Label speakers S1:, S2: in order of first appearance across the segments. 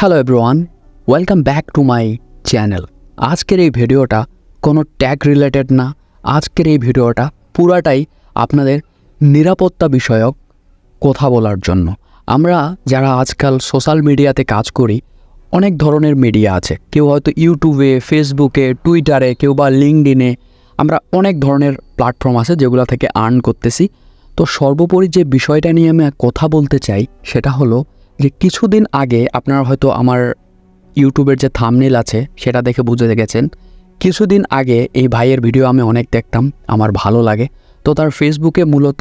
S1: Hello everyone welcome back to my channel আজকের এই ভিডিওটা কোনো ট্যাগ রিলেটেড না। আজকের এই ভিডিওটা পুরাটাই আপনাদের নিরাপত্তা বিষয়ক কথা বলার জন্য। আমরা যারা আজকাল সোশ্যাল মিডিয়াতে কাজ করি, অনেক ধরনের মিডিয়া আছে। কেউ হয়তো ইউটিউবে ফেসবুকে টুইটারে কেউ বা লিঙ্কডিনে আমরা অনেক ধরনের প্ল্যাটফর্ম আছে যেগুলো থেকে আর্ন করতেছি। তো সর্বোপরি যে বিষয়টা নিয়ে আমি কথা বলতে চাই, সেটা হলো যে কিছুদিন আগে আপনারা হয়তো আমার ইউটিউবের যে থামনেল আছে, সেটা দেখে বুঝে গেছেন। কিছুদিন আগে এই ভাইয়ের ভিডিও আমি অনেক দেখতাম, আমার ভালো লাগে। তো তার ফেসবুকে মূলত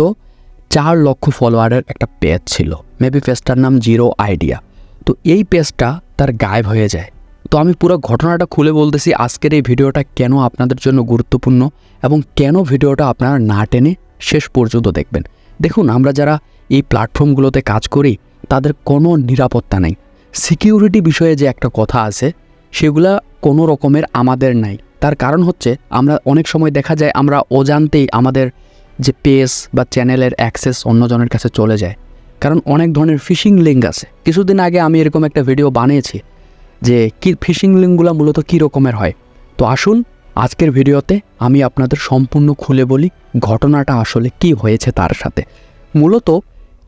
S1: চার লক্ষ ফলোয়ারের একটা পেজ ছিল। মেবি পেজটার নাম জিরো আইডিয়া তো এই পেজটা তার গায়েব হয়ে যায়। তো আমি পুরো ঘটনাটা খুলে বলতেছি, আজকের এই ভিডিওটা কেন আপনাদের জন্য গুরুত্বপূর্ণ এবং কেন ভিডিওটা আপনারা না টেনে শেষ পর্যন্ত দেখবেন? দেখুন, আমরা যারা এই প্ল্যাটফর্মগুলোতে কাজ করি তাদের কোনো নিরাপত্তা নেই। সিকিউরিটি বিষয়ে যে একটা কথা আছে, সেগুলা কোনো রকমের আমাদের নাই। তার কারণ হচ্ছে, আমরা অনেক সময় দেখা যায়, আমরা অজান্তেই আমাদের যে পেজ বা চ্যানেলের অ্যাক্সেস অন্যজনের কাছে চলে যায়। কারণ অনেক ধরনের ফিশিং লিঙ্ক আছে। কিছুদিন আগে আমি এরকম একটা ভিডিও বানিয়েছি, যে কি ফিশিং লিঙ্কগুলো মূলত কী রকমের হয়। তো আসুন, আজকের ভিডিওতে আমি আপনাদের সম্পূর্ণ খুলে বলি, ঘটনাটা আসলে কি হয়েছে তার সাথে। মূলত,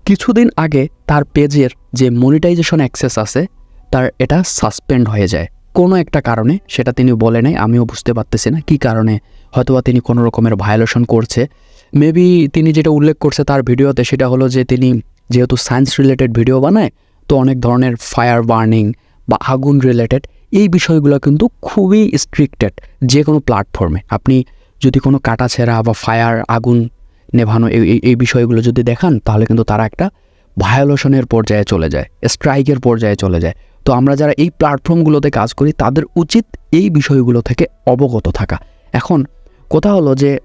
S1: কিছুদিন আগে তার পেজের যে মনিটাইজেশন অ্যাক্সেস আছে, তার এটা সাসপেন্ড হয়ে যায়। কোনো একটা কারণে, সেটা তিনি বলে নাই, আমিও বুঝতে পারতেছি না কী কারণে হয়তোবা তিনি কোনো রকমের ভায়োলেশন করছে। মেবি তিনি যেটা উল্লেখ করছে তার ভিডিওতে, সেটা হলো যে তিনি যেহেতু সায়েন্স রিলেটেড ভিডিও বানায়, তো অনেক ধরনের ফায়ার বার্নিং বা আগুন রিলেটেড এই বিষয়গুলো কিন্তু খুবই স্ট্রিক্টেড যে কোনো প্ল্যাটফর্মে আপনি যদি কোনো কাটাছেঁড়া বা ফায়ার আগুন নেভানো এই, এই- এই বিষয়গুলো যদি দেখান, তাহলে কিন্তু তারা একটা ভায়োলেশনের পর্যায়ে চলে যায় স্ট্রাইকের পর্যায়ে চলে যায়। তো আমরা যারা এই প্ল্যাটফর্মগুলোতে কাজ করি, তাদের উচিত এই বিষয়গুলো থেকে অবগত থাকা। এখন কথা হলো যে,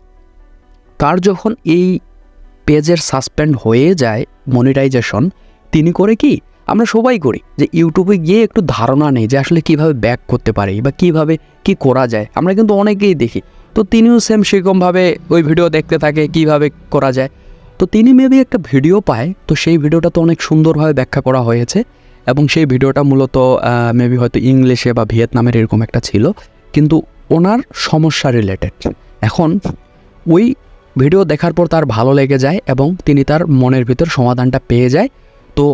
S1: তার যখন এই পেজের সাসপেন্ড হয়ে যায় মনিটাইজেশন তিনি করে কি? আমরা সবাই করি যে ইউটিউবে গিয়ে একটু ধারণা নেই যে আসলে কীভাবে ব্যাক করতে পারি বা কীভাবে কি করা যায়। আমরা কিন্তু অনেকেই দেখি। তো তিনিও সেম সেরকমভাবে ওই ভিডিও দেখতে থাকে কীভাবে করা যায়। তো তিনি মেবি একটা ভিডিও পায়, তো সেই ভিডিওটা তো অনেক সুন্দরভাবে ব্যাখ্যা করা হয়েছে এবং সেই ভিডিওটা মূলত মেবি হয়তো ইংলিশে বা ভিয়েতনামের এরকম একটা ছিল, কিন্তু ওনার সমস্যা রিলেটেড এখন ওই ভিডিও দেখার পর তার ভালো লেগে যায় এবং তিনি তার মনের ভিতর সমাধানটা পেয়ে যায়। তো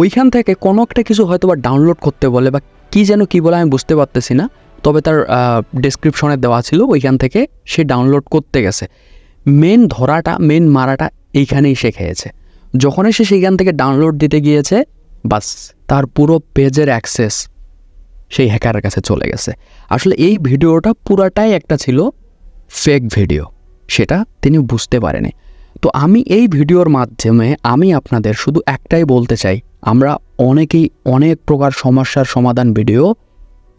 S1: ওইখান থেকে কোনো একটা কিছু হয়তো বা ডাউনলোড করতে বলে বা কী যেন কী বলে আমি বুঝতে পারতেছি না, তবে তার ডিসক্রিপশনে দেওয়া ছিল ওইখান থেকে সে ডাউনলোড করতে গেছে। মেন ধরাটা মেন মারাটা এইখানেই সে খেয়েছে। যখনই সে সেইখান থেকে ডাউনলোড দিতে গিয়েছে, বাস, তার পুরো পেজের অ্যাক্সেস সেই হ্যাকারের কাছে চলে গেছে। আসলে এই ভিডিওটা পুরাটাই একটা ছিল ফেক ভিডিও সেটা তিনি বুঝতে পারেনি। তো আমি এই ভিডিওর মাধ্যমে আমি আপনাদের শুধু একটাই বলতে চাই, আমরা অনেকেই অনেক প্রকার সমস্যার সমাধান ভিডিও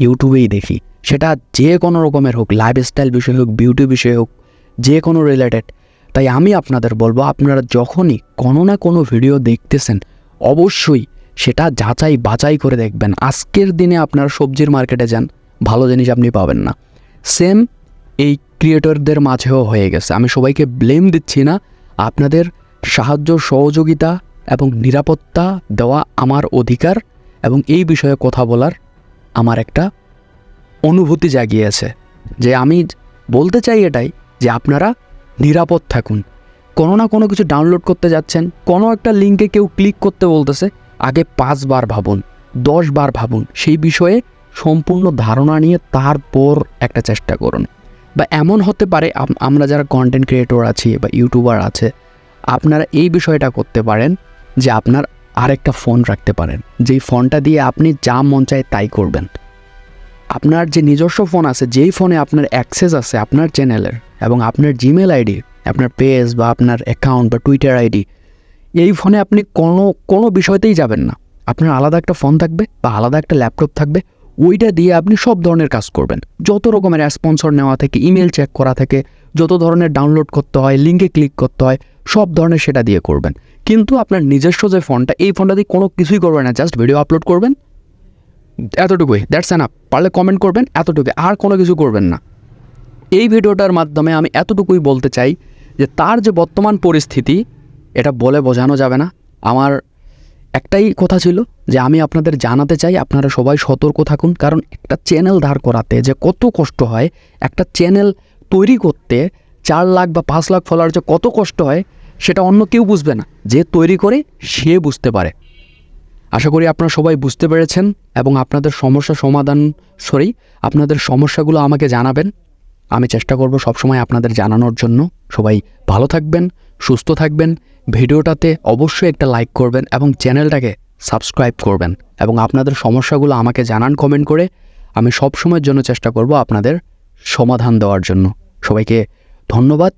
S1: ইউটিউবেই দেখি। সেটা যে কোনো রকমের হোক লাইফস্টাইল বিষয় হোক বিউটি বিষয় হোক, যে কোনো রিলেটেড তাই আমি আপনাদের বলব, আপনারা যখনই কোনো না কোনো ভিডিও দেখতেছেন, অবশ্যই সেটা যাচাই বাছাই করে দেখবেন। আজকের দিনে আপনার সবজির মার্কেটে যান, ভালো জিনিস আপনি পাবেন না। সেম এই ক্রিয়েটরদের মাঝেও হয়ে গেছে। আমি সবাইকে ব্লেম দিচ্ছি না। আপনাদের সাহায্য, সহযোগিতা এবং নিরাপত্তা দেওয়া আমার অধিকার এবং এই বিষয়ে কথা বলার আমার একটা অনুভূতি জাগিয়েছে। যে আমি বলতে চাই এটাই যে আপনারা নিরাপদ থাকুন। কোনো না কোনো কিছু ডাউনলোড করতে যাচ্ছেন, কোনো একটা লিঙ্কে কেউ ক্লিক করতে বলতেছে, আগে পাঁচবার ভাবুন দশ বার ভাবুন, সেই বিষয়ে সম্পূর্ণ ধারণা নিয়ে তারপর একটা চেষ্টা করুন। বা এমন হতে পারে আমরা যারা কন্টেন্ট ক্রিয়েটর আছি বা ইউটিউবার আছে, আপনারা এই বিষয়টা করতে পারেন যে আপনার আরেকটা ফোন রাখতে পারেন। যেই ফোনটা দিয়ে আপনি যা মন চায় তাই করবেন। আপনার যে নিজস্ব ফোন আছে, যেই ফোনে আপনার অ্যাক্সেস আছে আপনার চ্যানেলের এবং আপনার জিমেল আইডি, আপনার পেজ বা আপনার অ্যাকাউন্ট বা টুইটার আইডি, এই ফোনে আপনি কোনো কোনো বিষয়তেই যাবেন না। আপনার আলাদা একটা ফোন থাকবে বা আলাদা একটা ল্যাপটপ থাকবে, ওইটা দিয়ে আপনি সব ধরনের কাজ করবেন। যত রকমের স্পন্সর নেওয়া থেকে, ইমেল চেক করা থেকে, যত ধরনের ডাউনলোড করতে হয় লিঙ্কে ক্লিক করতে হয়, সব ধরনের সেটা দিয়ে করবেন। কিন্তু আপনার নিজস্ব যে ফোনটা, এই ফোনটা দিয়ে কোনো কিছুই করবেন না, জাস্ট ভিডিও আপলোড করবেন এতটুকুই দ্যাটস অ্যান আপ পারলে কমেন্ট করবেন, এতটুকুই, আর কোনো কিছু করবেন না। এই ভিডিওটার মাধ্যমে আমি এতটুকুই বলতে চাই যে তার যে বর্তমান পরিস্থিতি, এটা বলে বোঝানো যাবে না। আমার একটাই কথা ছিল যে আমি আপনাদের জানাতে চাই, আপনারা সবাই সতর্ক থাকুন, কারণ একটা চ্যানেল দাঁড় করাতে যে কত কষ্ট হয়, একটা চ্যানেল তৈরি করতে চার লাখ বা পাঁচ লাখ ফলোয়ার যে কত কষ্ট হয়, সেটা অন্য কেউ বুঝবে না। যে তৈরি করে, সে বুঝতে পারে। আশা করি আপনারা সবাই বুঝতে পেরেছেন এবং আপনাদের সমস্যা সমাধান সরি আপনাদের সমস্যাগুলো আমাকে জানাবেন। আমি চেষ্টা করব সবসময় আপনাদের জানানোর জন্য। সবাই ভালো থাকবেন, সুস্থ থাকবেন। ভিডিওটাতে অবশ্যই একটা লাইক করবেন এবং চ্যানেলটাকে সাবস্ক্রাইব করবেন এবং আপনাদের সমস্যাগুলো আমাকে জানান কমেন্ট করে। আমি সব সময়ের জন্য চেষ্টা করব আপনাদের সমাধান দেওয়ার জন্য। সবাইকে ধন্যবাদ।